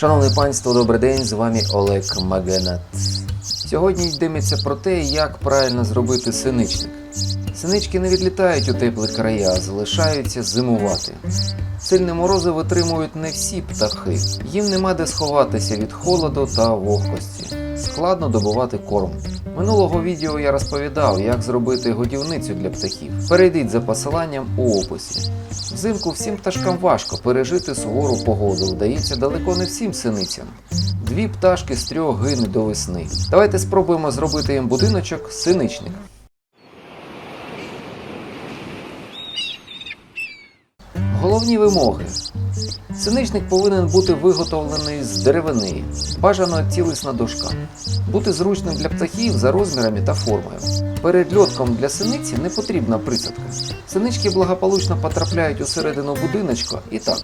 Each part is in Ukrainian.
Шановне панство, добрий день, з вами Олег Магенат. Сьогодні йдеться про те, як правильно зробити синичник. Синички не відлітають у теплі края, а залишаються зимувати. Сильні морози витримують не всі птахи. Їм нема де сховатися від холоду та вогкості. Складно добувати корм. Минулого відео я розповідав, як зробити годівницю для птахів. Перейдіть за посиланням у описі. Взимку всім пташкам важко пережити сувору погоду, вдається далеко не всім синицям. Дві пташки з трьох гинуть до весни. Давайте спробуємо зробити їм будиночок синичник. Головні вимоги. Синичник повинен бути виготовлений з деревини, бажано цілісна дошка, бути зручним для птахів за розмірами та формою. Перед льотком для синиці не потрібна присадка. Синички благополучно потрапляють усередину будиночка і так.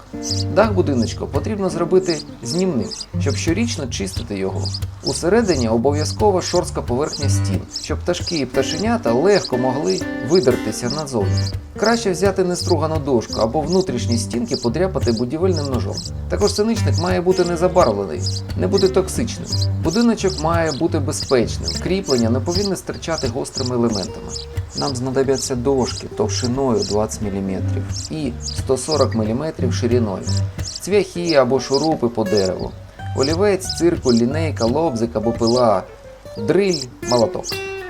Дах будиночка потрібно зробити знімним, щоб щорічно чистити його. Усередині обов'язково шорстка поверхня стін, щоб пташки і пташенята легко могли видертися назовні. Краще взяти нестругану дошку або внутрішні стінки подряпати будівельним ножом. Також синичник має бути не забарвлений, не бути токсичним. Будиночок має бути безпечним, кріплення не повинні стирчати гострими елементами. Нам знадобляться дошки товщиною 20 мм і 140 мм шириною, цвяхи або шурупи по дереву, олівець, циркуль, лінейка, лобзик або пила, дриль, молоток.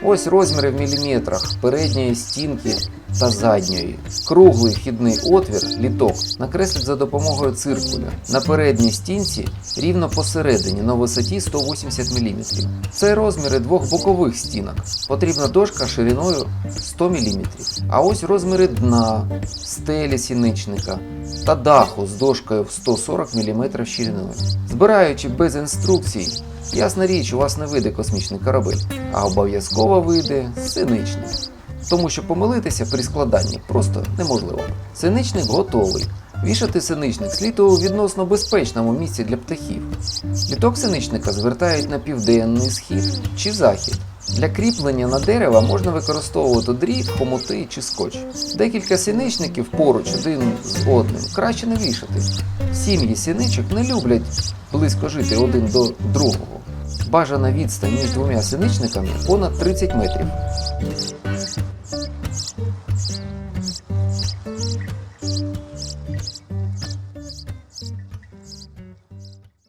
Ось розміри в міліметрах передньої стінки та задньої. Круглий вхідний отвір, літок, накреслять за допомогою циркуля. На передній стінці рівно посередині на висоті 180 мм. Це розміри двох бокових стінок. Потрібна дошка шириною 100 мм. А ось розміри дна, стелі сіничника та даху з дошкою в 140 мм шириною. Збираючи без інструкцій, ясна річ, у вас не вийде космічний корабель, а обов'язково вийде синичник. Тому що помилитися при складанні просто неможливо. Синичник готовий. Вішати синичник слід у відносно безпечному місці для птахів. Літок синичника звертають на південний схід чи захід. Для кріплення на дерева можна використовувати дріт, хомути чи скотч. Декілька сіничників поруч один з одним краще не вішати. Сім'ї сіничок не люблять близько жити один до другого. Бажана відстань між двома синичниками понад 30 метрів.